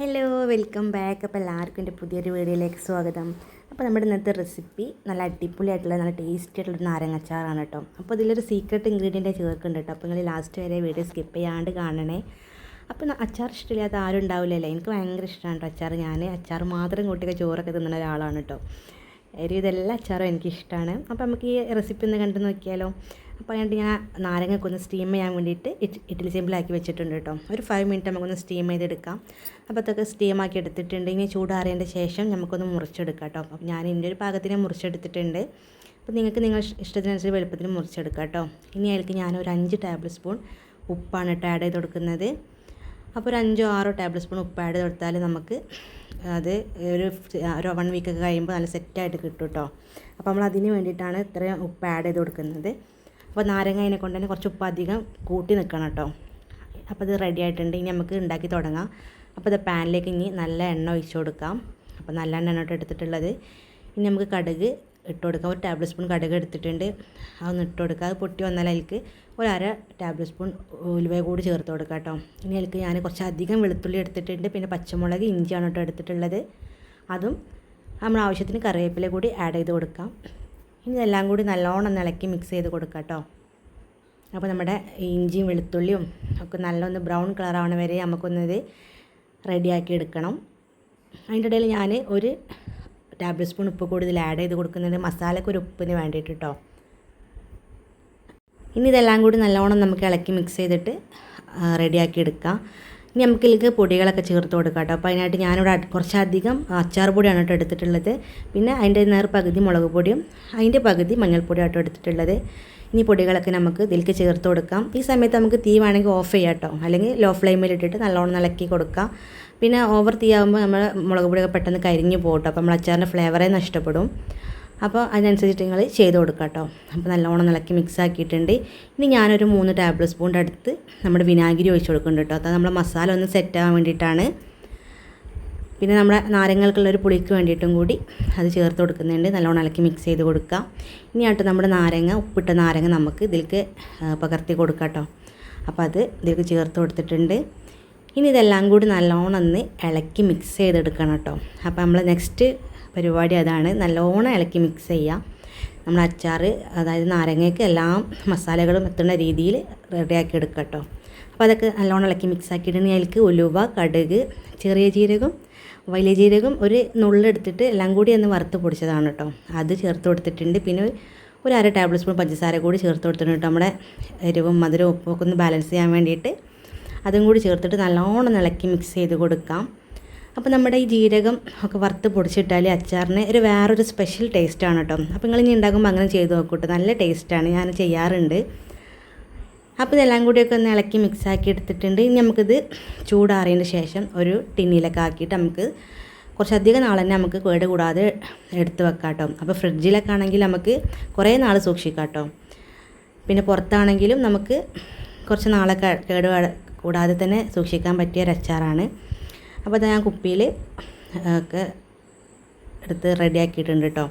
Hello welcome back അപ്പോൾ എല്ലാവർക്കും എന്റെ പുതിയൊരു വീഡിയോയിലേക്ക് സ്വാഗതം. അപ്പോൾ നമ്മുടെ ഇന്നത്തെ റെസിപ്പി നല്ല അടിപൊളിയായിട്ടുള്ള നല്ല ടേസ്റ്റി ആയിട്ടുള്ള നാരങ്ങച്ചാറാണ് കേട്ടോ. അപ്പോൾ ഇതിലൊരു സീക്രട്ട് ഇൻഗ്രീഡിയന്റ് ചേർക്കുന്നുണ്ട് കേട്ടോ. അപ്പോൾ നിങ്ങൾ ലാസ്റ്റ് വരെ വീഡിയോ സ്കിപ്പ് ചെയ്യാണ്ട് കാണണേ. അപ്പോൾ അച്ചാർ ഇഷ്ടമില്ലാത്ത ആരും ഉണ്ടാവില്ലല്ലേ. എനിക്ക് ഭയങ്കര ഇഷ്ടമാണ് കേട്ടോ അച്ചാർ. ഞാൻ അച്ചാർ മാത്രം കൂട്ടിയൊക്കെ ചോറൊക്കെ തിന്നുന്ന ഒരാളാണ് കേട്ടോ. ഒരു ഇതെല്ലാം അച്ചാറും എനിക്കിഷ്ടമാണ് അപ്പോൾ നമുക്ക് ഈ റെസിപ്പി ഒന്ന് കണ്ടു നോക്കിയാലോ. അപ്പോൾ അതിനായിട്ട് ഞാൻ നാരങ്ങയൊക്കെ ഒന്ന് സ്റ്റീം ചെയ്യാൻ വേണ്ടിയിട്ട് ഇഡ്ഡലി സിമ്പിളാക്കി വെച്ചിട്ടുണ്ട് കേട്ടോ. ഒരു ഫൈവ് മിനിറ്റ് നമുക്കൊന്ന് സ്റ്റീം ചെയ്തെടുക്കാം. അപ്പോൾ അതൊക്കെ സ്റ്റീം ആക്കി എടുത്തിട്ടുണ്ട്. ഇനി ചൂടാറിയതിന്റെ ശേഷം നമുക്കൊന്ന് മുറിച്ചെടുക്കാം കേട്ടോ. അപ്പം ഞാൻ എന്റെ ഒരു പാകത്തിന് മുറിച്ചെടുത്തിട്ടുണ്ട്. അപ്പോൾ നിങ്ങൾക്ക് നിങ്ങൾ ഇഷ്ടത്തിനനുസരിച്ച് വെളുപ്പത്തിന് മുറിച്ചെടുക്കാം കേട്ടോ. ഇനി അതിലേക്ക് ഞാൻ ഒരു അഞ്ച് ടേബിൾ സ്പൂൺ ഉപ്പാണ് കേട്ടോ ആഡ് ചെയ്ത് കൊടുക്കുന്നത്. അപ്പോൾ ഒരു അഞ്ചോ ആറോ ടേബിൾ സ്പൂൺ ഉപ്പ് ആഡ് ചെയ്ത് കൊടുത്താൽ നമുക്ക് അത് ഒരു ഒരു വൺ വീക്കൊക്കെ കഴിയുമ്പോൾ നല്ല സെറ്റായിട്ട് കിട്ടും കേട്ടോ. അപ്പോൾ നമ്മൾ അതിന് വേണ്ടിയിട്ടാണ് ഇത്രയും ഉപ്പ് ആഡ് ചെയ്ത് കൊടുക്കുന്നത്. അപ്പോൾ നാരങ്ങ അതിനെ കൊണ്ട് തന്നെ കുറച്ച് ഉപ്പ് അധികം കൂട്ടി നിൽക്കണം കേട്ടോ. അപ്പോൾ ഇത് റെഡി ആയിട്ടുണ്ട്. ഇനി നമുക്ക് ഉണ്ടാക്കി തുടങ്ങാം. അപ്പോൾ ഇത് പാനിലേക്ക് ഇനി നല്ല എണ്ണ ഒഴിച്ചു കൊടുക്കാം. അപ്പോൾ നല്ല എണ്ണ എടുത്തിട്ടുള്ളത്. ഇനി നമുക്ക് കടുക് ഇട്ട് കൊടുക്കാം. ഒരു ടേബിൾ സ്പൂൺ കടുക് എടുത്തിട്ടുണ്ട്. അതൊന്ന് ഇട്ട് കൊടുക്കുക അത് പൊട്ടി വന്നാൽ അതിലേക്ക് ഒരു അര ടേബിൾ സ്പൂൺ ഉലുവ കൂടി ചേർത്ത് കൊടുക്കാം കേട്ടോ. ഇനി അതിലേക്ക് ഞാൻ കുറച്ച് അധികം വെളുത്തുള്ളി എടുത്തിട്ടുണ്ട്. പിന്നെ പച്ചമുളക് ഇഞ്ചിയാണ് കേട്ടോ എടുത്തിട്ടുള്ളത്. അതും നമ്മൾ ആവശ്യത്തിന് കറിവേപ്പില കൂടി ആഡ് ചെയ്ത് കൊടുക്കാം. ഇനി ഇതെല്ലാം കൂടി നല്ലോണം ഇളക്കി മിക്സ് ചെയ്ത് കൊടുക്കാം കേട്ടോ അപ്പോൾ നമ്മുടെ ഇഞ്ചിയും വെളുത്തുള്ളിയും ഒക്കെ നല്ലൊന്ന് ബ്രൗൺ ആവണ വരെ നമുക്കൊന്നത് റെഡിയാക്കി എടുക്കണം. അതിന്റെ ഇടയിൽ ഞാൻ ഒരു ടേബിൾ സ്പൂൺ ഉപ്പ് കൂടുതൽ ആഡ് ചെയ്ത് കൊടുക്കുന്നത് മസാലയ്ക്ക് ഒരു ഉപ്പിന് വേണ്ടിയിട്ട് കേട്ടോ ഇനി ഇതെല്ലാം കൂടി നല്ലോണം നമുക്ക് ഇളക്കി മിക്സ് ചെയ്തിട്ട് റെഡിയാക്കി എടുക്കാം. ഇനി നമുക്ക് ഇതിലേക്ക് പൊടികളൊക്കെ ചേർത്ത് കൊടുക്കാം കേട്ടോ. അപ്പോൾ അതിനായിട്ട് ഞാനിവിടെ കുറച്ചധികം അച്ചാർ പൊടിയാണ് കേട്ടോ എടുത്തിട്ടുള്ളത്. പിന്നെ അതിന്റെ നേർ പകുതി മുളക് പൊടിയും അതിന്റെ പകുതി മഞ്ഞൾപ്പൊടിയും കേട്ടോ എടുത്തിട്ടുള്ളത്. ഇനി പൊടികളൊക്കെ നമുക്ക് ഇതിലേക്ക് ചേർത്ത് കൊടുക്കാം. ഈ സമയത്ത് നമുക്ക് തീ വേണമെങ്കിൽ ഓഫ് ചെയ്യാം കേട്ടോ. അല്ലെങ്കിൽ ലോ ഫ്ലെയിമിൽ ഇട്ടിട്ട് നല്ലോണം ഇളക്കി കൊടുക്കാം. പിന്നെ ഓവർ തീ ആകുമ്പോൾ നമ്മൾ മുളക് പൊടിയൊക്കെ പെട്ടെന്ന് കരിഞ്ഞു പോകട്ടോ അപ്പോൾ നമ്മൾ അച്ചാറിന്റെ ഫ്ലേവറേ നഷ്ടപ്പെടും. അപ്പോൾ അതിനനുസരിച്ചിട്ട് നിങ്ങൾ ചെയ്ത് കൊടുക്കുക കേട്ടോ. അപ്പോൾ നല്ലോണം ഇളക്കി മിക്സ് ആക്കിയിട്ടുണ്ട്. ഇനി ഞാനൊരു മൂന്ന് ടേബിൾ സ്പൂണിന്റെ അടുത്ത് നമ്മുടെ വിനാഗിരി ഒഴിച്ച് കൊടുക്കുന്നുണ്ട് കേട്ടോ. അത് നമ്മൾ മസാല ഒന്ന് സെറ്റ് ആവാൻ വേണ്ടിയിട്ടാണ്. പിന്നെ നമ്മുടെ നാരങ്ങൾക്കുള്ള ഒരു പുളിക്ക് വേണ്ടിയിട്ടും കൂടി അത് ചേർത്ത് കൊടുക്കുന്നുണ്ട്. നല്ലോണം ഇളക്കി മിക്സ് ചെയ്ത് കൊടുക്കുക. ഇനി ആട്ട് നമ്മുടെ നാരങ്ങ ഉപ്പിട്ട നാരങ്ങ നമുക്ക് ഇതിലേക്ക് പകർത്തി കൊടുക്കാം കേട്ടോ. അപ്പോൾ അത് ഇതിലേക്ക് ചേർത്ത് കൊടുത്തിട്ടുണ്ട്. ഇനി ഇതെല്ലാം കൂടി നല്ലോണം ഒന്ന് ഇളക്കി മിക്സ് ചെയ്തെടുക്കണം കേട്ടോ. അപ്പോൾ നമ്മൾ നെക്സ്റ്റ് പരിപാടി അതാണ്. നല്ലോണം ഇളക്കി മിക്സ് ചെയ്യാം. നമ്മൾ അച്ചാർ അതായത് നാരങ്ങയ്ക്ക് എല്ലാ മസാലകളും എത്തുന്ന രീതിയിൽ റെഡിയാക്കി എടുക്കാം കേട്ടോ. അപ്പോൾ അതൊക്കെ നല്ലോണം ഇളക്കി മിക്സ് ആക്കിയിട്ടുണ്ടെങ്കിൽ അതിലേക്ക് ഉലുവ കടുക് ചെറിയ ജീരകം വലിയ ജീരകം ഒരു നുള്ളെടുത്തിട്ട് എല്ലാം കൂടി ഒന്ന് വറുത്ത് പൊടിച്ചതാണ് കേട്ടോ. അത് ചേർത്ത് കൊടുത്തിട്ടുണ്ട്. പിന്നെ ഒരു അര ടേബിൾ സ്പൂൺ പഞ്ചസാര കൂടി ചേർത്ത് കൊടുത്തിട്ടുണ്ട് നമ്മുടെ എരിവും മധുരവും ഉപ്പൊക്കെ ഒന്ന് ബാലൻസ് ചെയ്യാൻ വേണ്ടിയിട്ട്. അതും കൂടി ചേർത്തിട്ട് നല്ലോണം ഇളക്കി മിക്സ് ചെയ്ത് കൊടുക്കാം. അപ്പോൾ നമ്മുടെ ഈ ജീരകം ഒക്കെ വറുത്ത് പൊടിച്ചിട്ടാൽ അച്ചാറിന് ഒരു വേറൊരു സ്പെഷ്യൽ ടേസ്റ്റാണ് കേട്ടോ അപ്പോൾ നിങ്ങൾ ഇനി ഉണ്ടാക്കുമ്പോൾ അങ്ങനെ ചെയ്ത് നോക്കൂട്ടോ. നല്ല ടേസ്റ്റാണ് ഞാൻ ചെയ്യാറുണ്ട്. അപ്പോൾ ഇതെല്ലാം കൂടിയൊക്കെ ഒന്ന് ഇളക്കി മിക്സ് ആക്കി എടുത്തിട്ടുണ്ട്. ഇനി നമുക്കിത് ചൂടാറിയതിന് ശേഷം ഒരു ടിന്നിലൊക്കെ ആക്കിയിട്ട് നമുക്ക് കുറച്ചധികം നാൾ തന്നെ നമുക്ക് കേട് കൂടാതെ എടുത്ത് വെക്കാം കേട്ടോ അപ്പോൾ ഫ്രിഡ്ജിലൊക്കെ ആണെങ്കിൽ നമുക്ക് കുറേ നാൾ സൂക്ഷിക്കാം കേട്ടോ പിന്നെ പുറത്താണെങ്കിലും നമുക്ക് കുറച്ച് നാളൊക്കെ കേട് കൂടാതെ തന്നെ സൂക്ഷിക്കാൻ പറ്റിയ ഒരു അച്ചാറാണ്. അപ്പോൾ ഞാൻ കുപ്പിയിൽ ഒക്കെ എടുത്ത് റെഡിയാക്കിയിട്ടുണ്ട് കേട്ടോ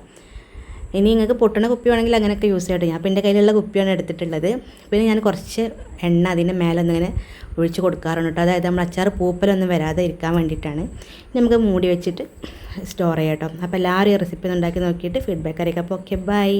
ഇനി നിങ്ങൾക്ക് പൊട്ടണ കുപ്പി വേണമെങ്കിൽ അങ്ങനെയൊക്കെ യൂസ് ചെയ്യട്ടെ ഞാൻ അപ്പോൾ എന്റെ കയ്യിലുള്ള കുപ്പിയാണ് എടുത്തിട്ടുള്ളത്. പിന്നെ ഞാൻ കുറച്ച് എണ്ണ അതിന്റെ മേലെ ഒന്നിങ്ങനെ ഒഴിച്ച് കൊടുക്കാറുണ്ട് കേട്ടോ അതായത് നമ്മൾ അച്ചാർ പൂപ്പലൊന്നും വരാതെ ഇരിക്കാൻ വേണ്ടിയിട്ടാണ്. നമുക്ക് മൂടി വെച്ചിട്ട് സ്റ്റോർ ചെയ്യാം കേട്ടോ അപ്പോൾ എല്ലാവരും ഈ റെസിപ്പി ഉണ്ടാക്കി നോക്കിയിട്ട് ഫീഡ്ബാക്ക് അറിയിക്കാം. അപ്പോൾ ഓക്കെ ബൈ